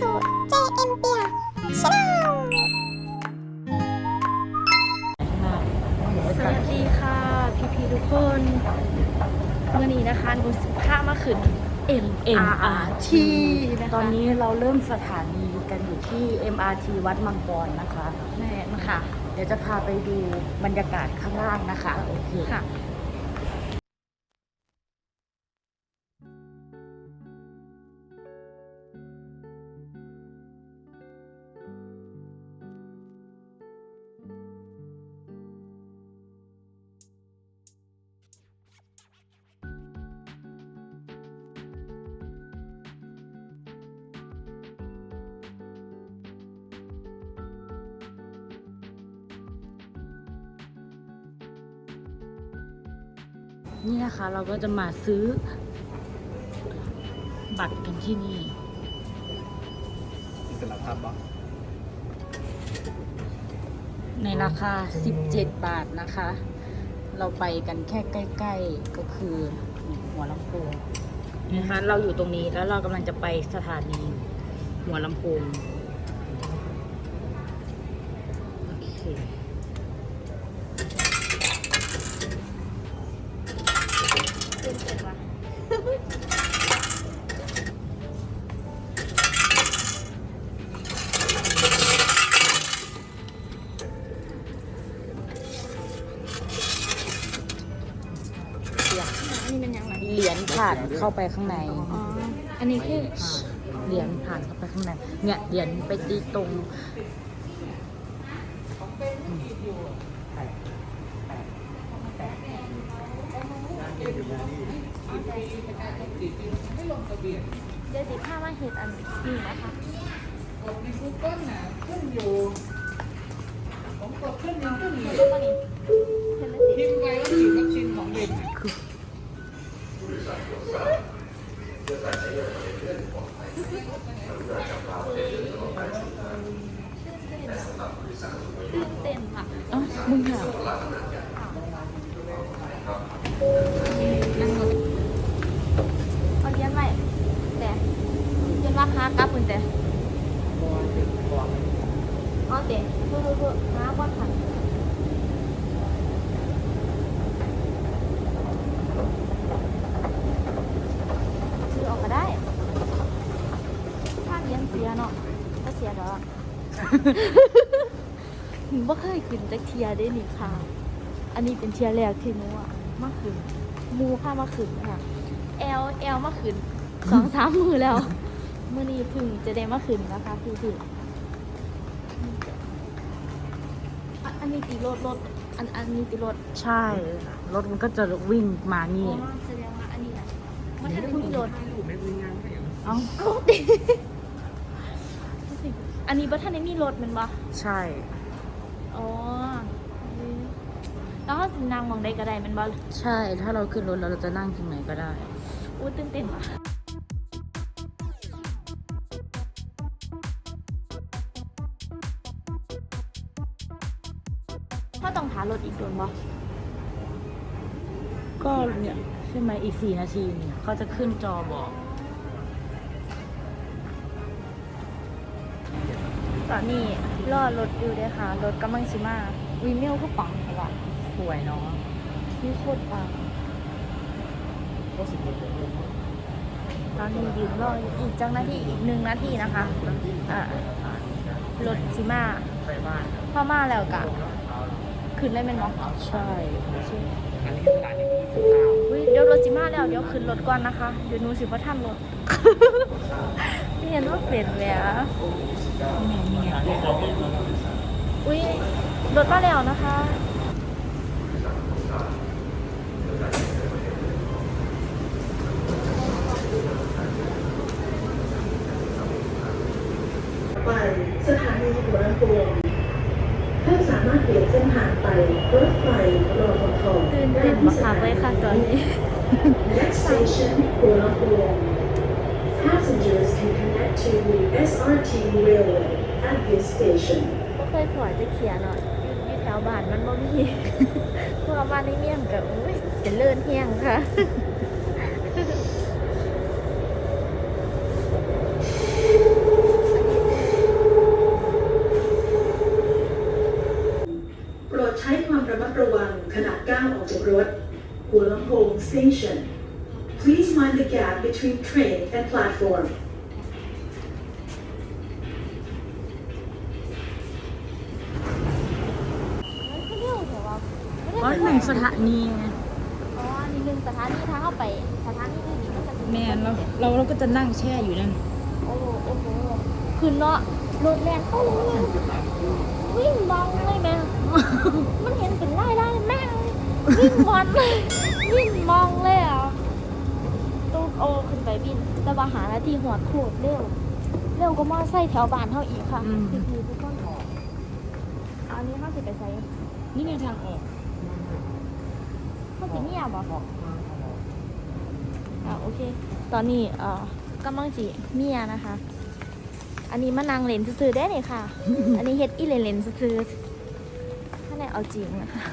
สู่ JM เปียชาแนลสวัสดีค่ะพี่พีทุกคนเมื่อนี้นะคะหนูสิพามาขึ้น M MRT นะคะตอนนี้เราเริ่มสถานีกันอยู่ที่ MRT วัดมังกรนะคะ แม่นค่ะ เดี๋ยวจะพาไปดูบรรยากาศข้างล่างนะคะ โอเค ค่ะ นี่นะคะเราก็จะมาซื้อ บัตรกันที่นี่อิสระภาพบ้างในราคา 17 บาทนะคะ เราไปกันแค่ใกล้ ๆ ก็คือหัวลำโพงนะคะเราอยู่ตรงนี้แล้วเรากำลังจะไปสถานีหัวลำโพงโอเค นนี้เป็นยังไงเหรียญผ่านเข้าไปข้างใน อ๋อ อันนี้คือเหรียญผ่านเข้าไปข้างใน เนี่ยเหรียญไปตีตรงเดี๋ยวสิพามาเห็ดอันนี้นะคะกูเกิลน่ะขึ้นอยู่ ผมกดขึ้นยังขึ้นอยู่แล้วก็นี่เห็นไหมสิพิมพ์ไปแล้วฉีดวัคซีนของเด็กตื่น เต้นค่ะเอ้ามึงอะนั่งรถเขาเรียนไว้แต่เรียนราคากลับคุณแต่อ๋อเด็เพื่อเพื่อน้าว่าทันซื้อออกก็ได้ ถ้าเรียนเสียเนาะก็เสียดอก หนูว่าเคยขึ้นจากเทียได้นี่ค่ะ อันนี้เป็นเทียแรกที่หนูอะมาขึ้นหมูค่ามาขึ้นค่ะ แอลแอลมาขึ้นสองสามมือแล้วมื่อนี้เพึ่งจะได้มาขึ้นนะคะพี่พี่อะอันนี้ตีรถรถอันอันนี้ตีรถใช่รถมันก็จะวิ่งมาอ๋นี่อแสดงว่าอันนี้นะมันจะมีรถอยู่ไม่มีงานให้เอ้า เอ้าดิ อันนี้บัท่านได้มีรถแมันปะใช่ อ๋อแล้วเขาสินางมองได้ก็ได้แมันปะใช่ ถ้าเราขึ้นรถแล้วเราจะนั่งตรงไหนก็ได้ อู้ตื่นเต้นว่ะพ่อต้องหารถอีกโดนบ่ก็เนี่ยใช่ไหมอีกสี่นาทีเนี่ยเขาจะขึ้นจอบอก ตอนนี้รอรถอยู่เด้อค่ะ รถกำลังสิมาวีเมลก็ปังเหรอวะสวยเนาะที่โคตรปังก็สิบเอ็ดเดือนตอนนี้ยืนรออยู่อีกจังนาทีอีกหนึ่งนาทีนะคะอ่ารถสิมาไปบ้านพอมาแล้วกะขึ้นเลยแมันบ่ใช่อันนี้สถานีที่สิบเก้าอุ้ย เดี๋ยวรถสิมาแล้วเดี๋ยวขึ้นรถก่อนนะคะ เดี๋ยวหนูสิบ่ทันรถเรียนว่าเป็นแหล้วอุ้ยรถมาแล้วนะคะไปสถานีหัวลำโพงท่านสามารถเปลี่ยนเส้นทางไปรถไฟรอฟทตื่นเต้นมากเลยค่ะตอนนี้ Next station, Kuala Passengers can connect to the SRT railway at this station. ก็เคขอจะเขียนหน่อยยู่แถวบ้านมันบ่มีเพราะบ้านในเมี่ยงกับโอ้ยจะเลื่อนเฮียงค่ะโปรดใช้ความระมัดระวังขณะก้าวออกจากรถหัวลำโพง station please mind the gap between train and platform เร็วแต่ว่าเพราะหนึ่งสถานีไงอ๋ออันนี้หนึ่งสถานีทางเข้าไปสถานีอื่นนี่มันก็จะแมนเราเราเราก็จะนั่งแช่อยู่นั่น โอ้โหโอ้โหคือเนาะรถแรงเข้าเลยวิ่งบองเลยแม่ มันเห็นเป็นไล่ไล่แม่งวิ่งบอลเลยวิ่งมองเลยอะตู้ โอขึ้นไปบิน แต่ว่าหาหน้าที่หัวโคตรเร็ว เร็วก็มอไซค์แถวบ้านเท่าอีกค่ะคือคือทุกคนอันนี้ห้าสิบไปไซค์นี่ไงทางออกห้าสิบเนี่ยบอก อ่าโอเค ตอนนี้เอ่อกำลังจีเมียนะคะ อันนี้มานางเลนซื้อๆได้เลยค่ะ อันนี้เฮ็ดอีเลนเลนซื้อๆถ้าไหนเอาจริงนะคะ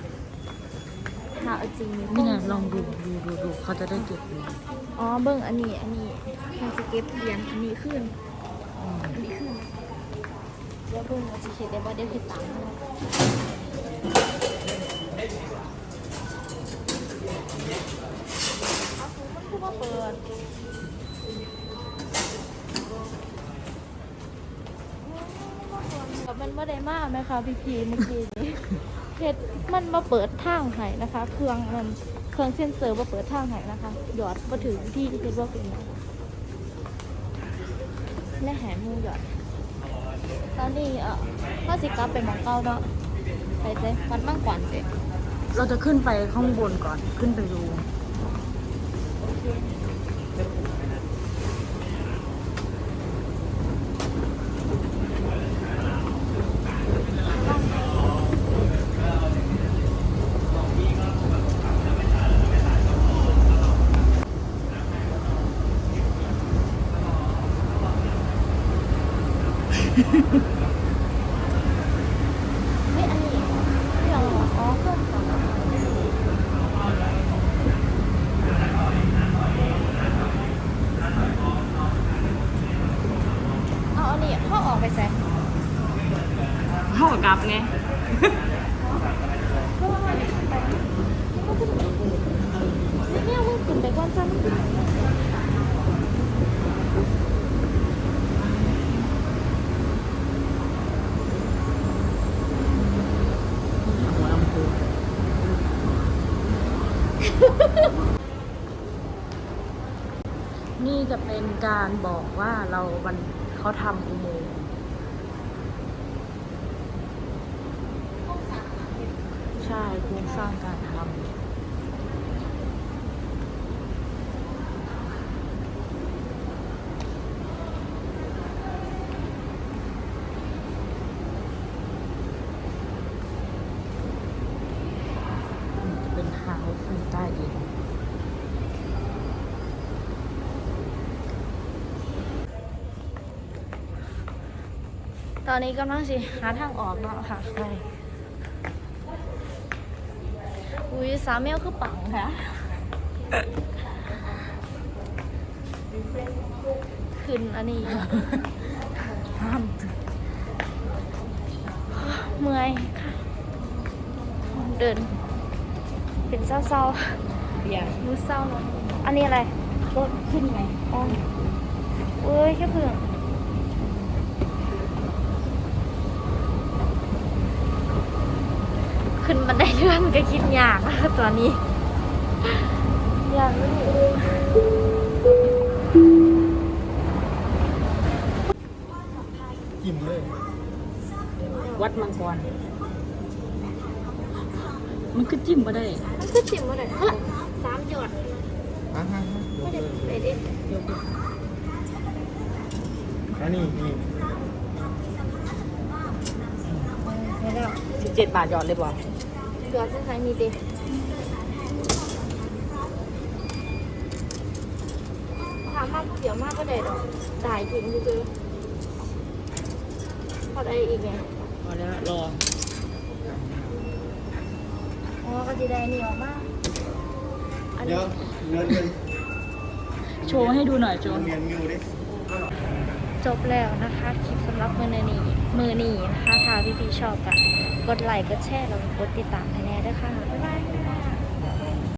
ถ้าเอาจริงนี่ไงลองดูดูดูดูเขาจะได้เก็บดูอ๋อเบิ่งอันนี้อันนี้มันจะเก็บเหรียญอันนี้ขึ้นอันนี้ขึ้นเดี๋ยวเบิ่งว่าสิเฮ็ดได้บ่เดี๋ยวเฮ็ดตามนะเอาคือมันคือว่าเปิดกับมันไม่ได้มากไหมคะพี่พีเมื่อกี้นี้ เฮ็ดมันมาเปิดทางให้นะคะ เครื่องมันเครื่องเซ็นเซอร์มาเปิดทางให้นะคะ หยอดมาถึงที่ที่เฮ็ดว่าเป็นและแหมูหยอด ตอนนี้เออถ้าสิกลับไปมองเก้าเนาะไปเจ๊วัดมั่งก่อนเจ๊เราจะขึ้นไปข้างบนก่อนขึ้นไปดู เฮ้ยอันนี้เรื่องอ๋อเครื่องก่อนเอาอันนี้เข้าออกไปแซ่ ห้องกับไง เนี่ยมึงขึ้นไปก่อนจ้ะมึง หัวลำโพง นี่จะเป็นการบอกว่าเรามันเขาทำอุโมงค์ใช่โครงสร้างการทำ เป็นทางรถไฟใต้ดิน ต อนนี้กำลังสิหาทางออกเนาะค่ะใช่อุ้ยสามเมลคือปังค่ะ ขึ้นอันนี้ห้ามเมื่อยค่ะ เดิน เป็นเศร้าอย่าๆรู้เศร้าเนอะอันนี้อะไรรถขึ้นไงอ๋อเอ้ยแค่เพื่อน ขึ้นบันไดเลื่อนก็คิดยากนะคะตอนนี้ยากเลยกินเลย วัดมังกร มันก็จิ้มมาได้ มันคือจิ๋มมาเลยเฮ้ยสามหยอดอะฮะไม่ได้ไปเด็ดอันนี้นี่ ไม่ได้สิบเจ็ดบาทหยอดเลยบ่หยอดเส้นสายมีเด็ถามมากเดี๋ยวมากก็ได้ดอกได้จริงคือพอได้อีกไงพอแล้วรออ๋อก็จะได้เหนียวมากอันเดี๋นี้ยวเงินเงินโชว์ให้ดูหน่อยโชว์เงินมิวดิ จบแล้วนะคะ คลิปสำหรับมือนี้ มือนีนะคะถ้าพี่ๆชอบกันกดไลค์กดแชร์แล้วก็กดติดตามให้แน่ด้วยค่ะ บ๊ายบาย